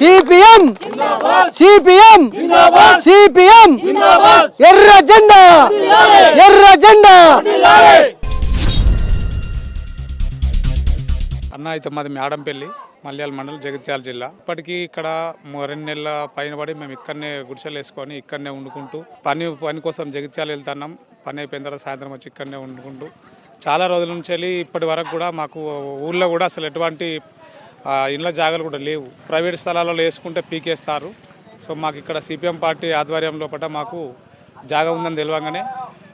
CPM! CPM! CPM! ఎర్ర జెండా! ఎర్ర జెండా! అన్న అయితే మాది మేడంపల్లి మల్యాల మండలం జగిత్యాల జిల్లా. ఇప్పటికీ ఇక్కడ రెండు నెలల పైన పడి మేము ఇక్కడనే గుడిసెలు వేసుకొని ఇక్కడనే వండుకుంటూ పని పని కోసం జగిత్యాల వెళ్తున్నాం. పని అయిపోయిన తర్వాత సాయంత్రం వచ్చి ఇక్కడనే వండుకుంటూ చాలా రోజుల నుంచి వెళ్ళి ఇప్పటి వరకు కూడా మాకు ఊళ్ళో కూడా అసలు ఎటువంటి ఆ, ఇళ్ళ జాగాలు కూడా లేవు. ప్రైవేట్ స్థలాలలో వేసుకుంటే పీకేస్తారు. సో మాకు ఇక్కడ సిపిఎం పార్టీ ఆధ్వర్యంలో పట్ల మాకు జాగా ఉందని తెలియగానే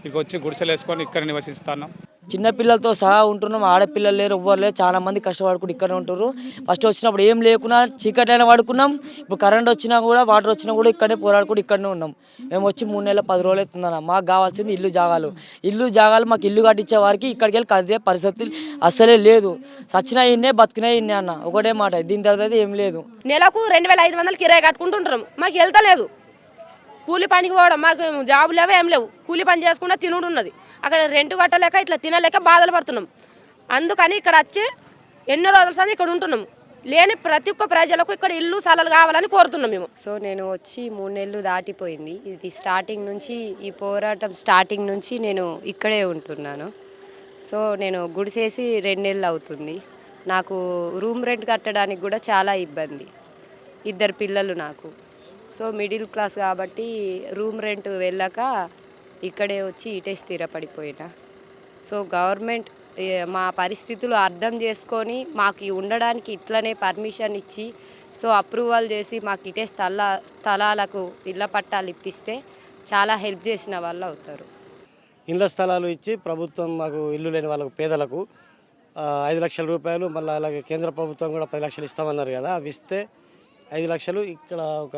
ఇక వచ్చి గుడిసెలు వేసుకొని ఇక్కడ నివసిస్తున్నాం. చిన్నపిల్లలతో సహా ఉంటున్నాం ఆడపిల్లలు లేరు ఎవ్వరు లేరు చాలా మంది కష్టపడుకుంటూ ఇక్కడ ఉంటారు ఫస్ట్ వచ్చినప్పుడు ఏం లేకున్నా చీకట్లైనా పడుకున్నాం ఇప్పుడు కరెంట్ వచ్చినా కూడా వాటర్ వచ్చినా కూడా ఇక్కడనే పోరాడుకుంటూ ఇక్కడనే ఉన్నాం. మేము వచ్చి మూడు నెలల పది రోజులు అవుతుందన్న మాకు కావాల్సింది ఇల్లు జాగాలు. ఇల్లు జాగాలు మాకు ఇల్లు కట్టించే వారికి ఇక్కడికి వెళ్ళి కదిలే పరిస్థితి అస్సలే లేదు. సచ్చినా ఇన్నే బతికినా ఇన్నే అన్న ఒకటే మాట దీని తర్వాత ఏం లేదు. నెలకు రెండు వేల ఐదు వందలు కిరాయి కట్టుకుంటుంటాం మాకు వెళ్తలేదు. కూలి పనికి పోవడం మాకు జాబు లేవు ఏం లేవు. కూలి పని చేసుకుంటే తినుడు ఉన్నది. అక్కడ రెంట్ కట్టలేక ఇట్లా తినలేక బాధలు పడుతున్నాం. అందుకని ఇక్కడ వచ్చి ఎన్నో రోజుల సార్ ఇక్కడ ఉంటున్నాం. లేని ప్రతి ఒక్క ప్రజలకు ఇక్కడ ఇల్లు స్థలాలు కావాలని కోరుతున్నాం మేము. సో నేను వచ్చి మూడు నెలలు దాటిపోయింది. ఇది స్టార్టింగ్ నుంచి ఈ పోరాటం స్టార్టింగ్ నుంచి నేను ఇక్కడే ఉంటున్నాను. సో నేను గుడిసేసి రెండు నెలలు అవుతుంది. నాకు రూమ్ రెంట్ కట్టడానికి కూడా చాలా ఇబ్బంది. ఇద్దరు పిల్లలు నాకు. సో మిడిల్ క్లాస్ కాబట్టి రూమ్ రెంట్ వెళ్ళాక ఇక్కడే వచ్చి ఇటే స్థిరపడిపోయినా. సో గవర్నమెంట్ మా పరిస్థితులు అర్థం చేసుకొని మాకు ఉండడానికి ఇట్లనే పర్మిషన్ ఇచ్చి సో అప్రూవల్ చేసి మాకు ఇటే స్థల స్థలాలకు ఇళ్ళ పట్టాలు ఇప్పిస్తే చాలా హెల్ప్ చేసిన వాళ్ళు అవుతారు. ఇళ్ళ స్థలాలు ఇచ్చి ప్రభుత్వం మాకు ఇల్లు లేని వాళ్ళకు పేదలకు ఐదు లక్షల రూపాయలు మళ్ళీ అలాగే కేంద్ర ప్రభుత్వం కూడా పది లక్షలు ఇస్తామన్నారు కదా అవి ఇస్తే ఐదు లక్షలు ఇక్కడ ఒక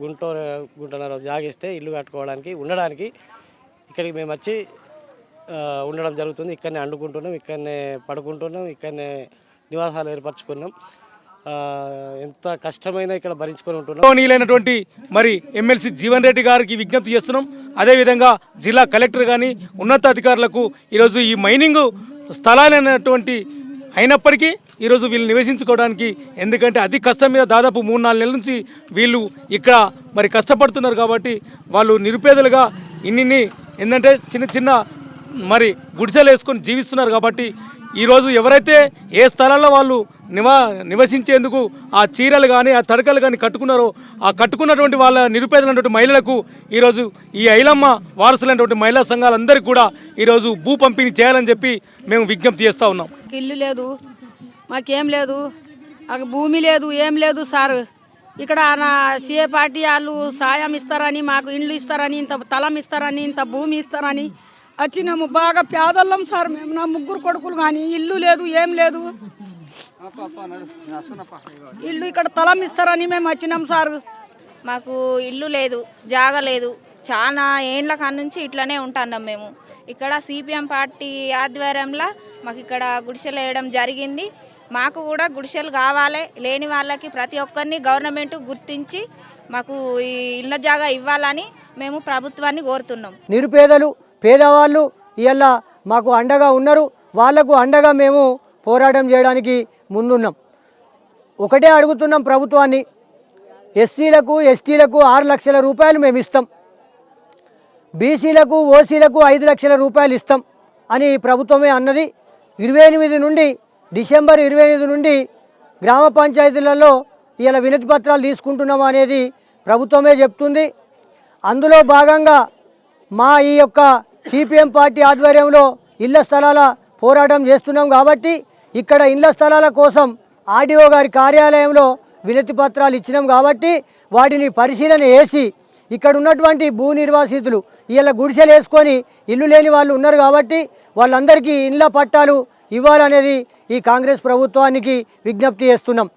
గుంటూరు గుంటన్నర జాగిస్తే ఇల్లు కట్టుకోవడానికి ఉండడానికి ఇక్కడికి మేము వచ్చి ఉండడం జరుగుతుంది. ఇక్కడనే అండుకుంటున్నాం ఇక్కడనే పడుకుంటున్నాం ఇక్కడనే నివాసాలు ఏర్పరచుకున్నాం. ఎంత కష్టమైనా ఇక్కడ భరించుకొని ఉంటున్నాం. గౌరవనీయులైనటువంటి మరి ఎమ్మెల్సీ జీవన్ రెడ్డి గారికి విజ్ఞప్తి చేస్తున్నాం. అదేవిధంగా జిల్లా కలెక్టర్ కానీ ఉన్నతాధికారులకు ఈరోజు ఈ మైనింగ్ స్థలాలైనటువంటి అయినప్పటికీ ఈరోజు వీళ్ళు నివసించుకోవడానికి ఎందుకంటే అతి కష్టం మీద దాదాపు మూడు నాలుగు నెలల నుంచి వీళ్ళు ఇక్కడ మరి కష్టపడుతున్నారు కాబట్టి వాళ్ళు నిరుపేదలుగా ఇన్ని ఏంటంటే చిన్న చిన్న మరి గుడిసెలు వేసుకొని జీవిస్తున్నారు కాబట్టి ఈరోజు ఎవరైతే ఏ స్థలాల్లో వాళ్ళు నివా నివసించేందుకు ఆ చీరలు కానీ ఆ తడకలు కానీ కట్టుకున్నారో ఆ కట్టుకున్నటువంటి వాళ్ళ నిరుపేదలైనటువంటి మహిళలకు ఈరోజు ఈ ఐలమ్మ వారసులైనటువంటి మహిళా సంఘాలందరికీ కూడా ఈరోజు భూ పంపిణీ చేయాలని చెప్పి మేము విజ్ఞప్తి చేస్తూ ఉన్నాం. ఇల్లు లేదు మాకేం లేదు భూమి లేదు ఏం లేదు సార్. ఇక్కడ నా సీఏ పార్టీ వాళ్ళు సాయం ఇస్తారని మాకు ఇండ్లు ఇస్తారని ఇంత తలం ఇస్తారని ఇంత భూమి ఇస్తారని వచ్చినాము బాగా పేదళ్ళం సార్ మేము. నా ముగ్గురు కొడుకులు కానీ ఇల్లు లేదు ఏం లేదు. ఇల్లు ఇక్కడ తలం ఇస్తారని మేము వచ్చినాం సార్. మాకు ఇల్లు లేదు జాగ లేదు. చాలా ఏండ్ల కాడ నుంచి ఇట్లనే ఉంటున్నాం మేము. ఇక్కడ సిపిఎం పార్టీ ఆధ్వర్యంలో మాకు ఇక్కడ గుడిసెలు వేయడం జరిగింది. మాకు కూడా గుడిసెలు కావాలి. లేని వాళ్ళకి ప్రతి ఒక్కరిని గవర్నమెంట్ గుర్తించి మాకు ఈ ఇళ్ళ జాగా ఇవ్వాలని మేము ప్రభుత్వాన్ని కోరుతున్నాం. నిరుపేదలు పేదవాళ్ళు ఇవాళ మాకు అండగా ఉన్నారు. వాళ్ళకు అండగా మేము పోరాటం చేయడానికి ముందున్నాం. ఒకటే అడుగుతున్నాం ప్రభుత్వాన్ని. ఎస్సీలకు ఎస్టీలకు ఆరు లక్షల రూపాయలు మేము ఇస్తాం. బీసీలకు ఓసీలకు ఐదు లక్షల రూపాయలు ఇస్తాం అని ప్రభుత్వమే అన్నది. ఇరవై ఎనిమిది నుండి డిసెంబర్ ఇరవై ఎనిమిది నుండి గ్రామ పంచాయతీలలో ఇలా వినతి పత్రాలు తీసుకుంటున్నాం అనేది ప్రభుత్వమే చెప్తుంది. అందులో భాగంగా మా ఈ యొక్క సిపిఎం పార్టీ ఆధ్వర్యంలో ఇళ్ళ స్థలాల పోరాటం చేస్తున్నాం కాబట్టి ఇక్కడ ఇళ్ళ స్థలాల కోసం ఆర్డీఓ గారి కార్యాలయంలో వినతి పత్రాలు ఇచ్చినాం కాబట్టి వాటిని పరిశీలన చేసి ఇక్కడ ఉన్నటువంటి భూ నిర్వాసితులు ఇలా గుడిసెలు వేసుకొని ఇల్లు లేని వాళ్ళు ఉన్నారు కాబట్టి వాళ్ళందరికీ ఇళ్ళ పట్టాలు ఇవ్వాలనేది ఈ కాంగ్రెస్ ప్రభుత్వానికి విజ్ఞప్తి చేస్తున్నాం.